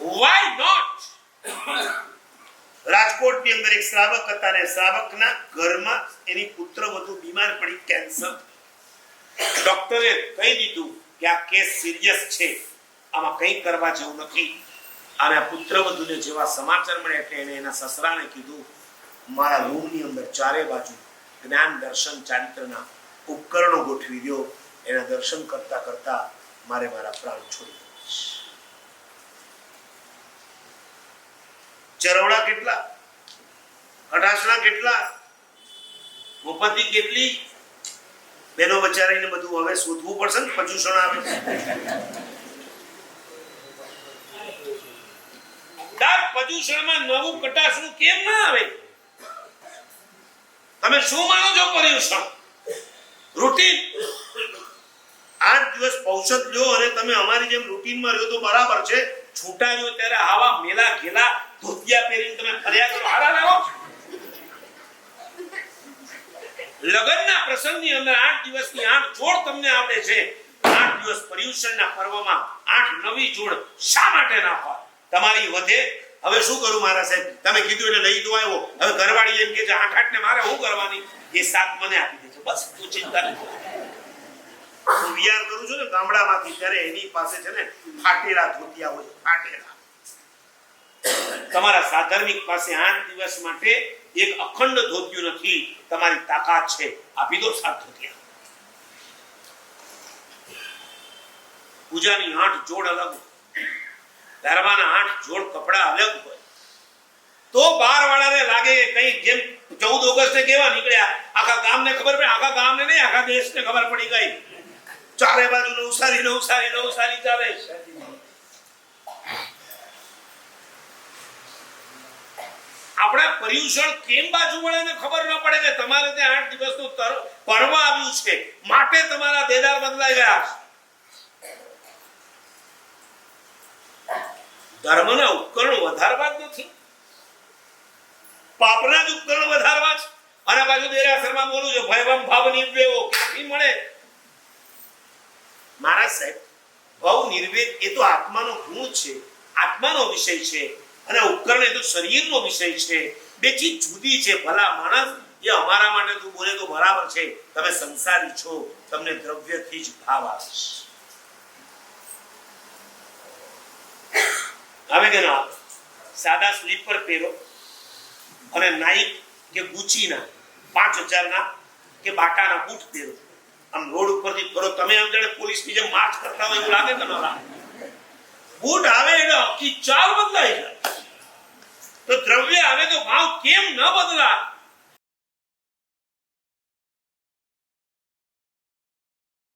Why not રાજકોટની અંદર એક શ્રાવક હતા ને શ્રાવકના ઘરમાં એની પુત્ર વધુ બીમાર પડી કેન્સર ડોક્ટરે કહી દીધું કે આ કેસ સિરિયસ છે. આમાં કંઈ કરવા જેવું નથી. અને પુત્રવધુને જેવા સમાચાર મળ્યા એટલે એને એના સસરાને કીધું, મારા રૂમની અંદર ચારે બાજુ જ્ઞાન, દર્શન, ચારિત્રના ઉપકરણો ગોઠવી દો એના દર્શન કરતા કરતા મારે મારા પ્રાણ છોડી દેવા ચરવડા કેટલા? અઢાસણા કેટલા? ગોપતિ કેટલી? બેનો બચારીને બધું હવે શોધવું પડશે ને પ્રદૂષણ આવે. પ્રદૂષણમાં નવું કટાસનું કેમ ના આવે? તમે શું માનો છો પર્યુષણ? રૂટીન? આઠ દિવસ પૌષધ લો અને તમે અમારી જેમ રૂટીનમાં રહ્યો તો બરાબર છે. છૂટા રહ્યો ત્યારે આવા મેલા ઘેલા ધોતિયા પહેરીને તમે ફર્યા કરો. હારા લાવો. લગ્નના પ્રસંગની અંદર આઠ દિવસની આઠ જોડ તમને આવડે છે. આઠ દિવસ પર્યુષણના પર્વમાં આઠ નવી જોડ શા માટે ના હોય? તમારી વધે હવે શું કરું મારા સાહેબ? તમે કીધું એટલે લઈ દો આવ્યો. હવે ઘરવાળી એમ કે આઠ આઠ ને મારે શું કરવાની? એ સાત મને આપી દેજો બસ, તું ચિંતા નહીં. હું વિચાર કરું છું ને ગામડામાંથી ત્યારે એની પાસે છે ને ફાટેલા ધોતિયા હોય ફાટેલા. તમારા સાધર્મિક પાસે આઠ દિવસ માટે એક અખંડ ધોતિયું નથી, તમારી તાકાત છે. આપી દો સાત ધોતિયા. પૂજાની આઠ જોડ અલગ ધર્માના આઠ જોડ કપડા અલગ હોય. તો બાર વાળાને લાગે કઈ જેમ ચૌદ ઓગસ્ટે કેવા નીકળ્યા? આખા ગામને ખબર પડે? આખા ગામને નહીં, આખા દેશને ખબર પડી ગઈ. ચારે બાજુ નવસારી નવસારી નવસારી ચાલે. આપણા પર્યુષણ કેમ બાજુ વળે ખબર ન પડે કે તમારે ત્યાં આઠ દિવસનું પર્વ આવ્યું છે. માટે તમારા દેદાર બદલાઈ ગયા. ધર્મના ઉપકરણ વધારવા જ નથી. પાપના જ ઉપકરણ વધારવા છે અને પાછું દેરાસરમાં બોલું છું ભયવમ ભાવ નિર્વેવો ક્યાંથી મળે? મારા સાહેબ ભવ નિર્વેદ એ તો આત્માનો ગુણ છે, આત્માનો વિષય છે, અને ઉપકરણ એ તો શરીરનો વિષય છે. બે ચીજ જુદી છે, ભલા માણસ એ અમારા માટે તું બોલે તો બરાબર છે. તમે સંસારી છો, તમને દ્રવ્યથી જ ભાવ આવે હવે કે ના? સાદા સ્લીપર પહેરો અને નાઇક કે ગુચીના પાંચ હજારના કે બાટાના બૂટ પહેરો. આમ રોડ ઉપરથી ફરો. તમે આમ જાણે પોલીસની જેમ માર્ચ કરતા હોય એવું લાગે કે ન લાગે બૂટ આવે એટલે આખી ચાલ બદલાઈ જાય. તો દ્રવ્ય આવે તો ભાવ કેમ ન બદલાય?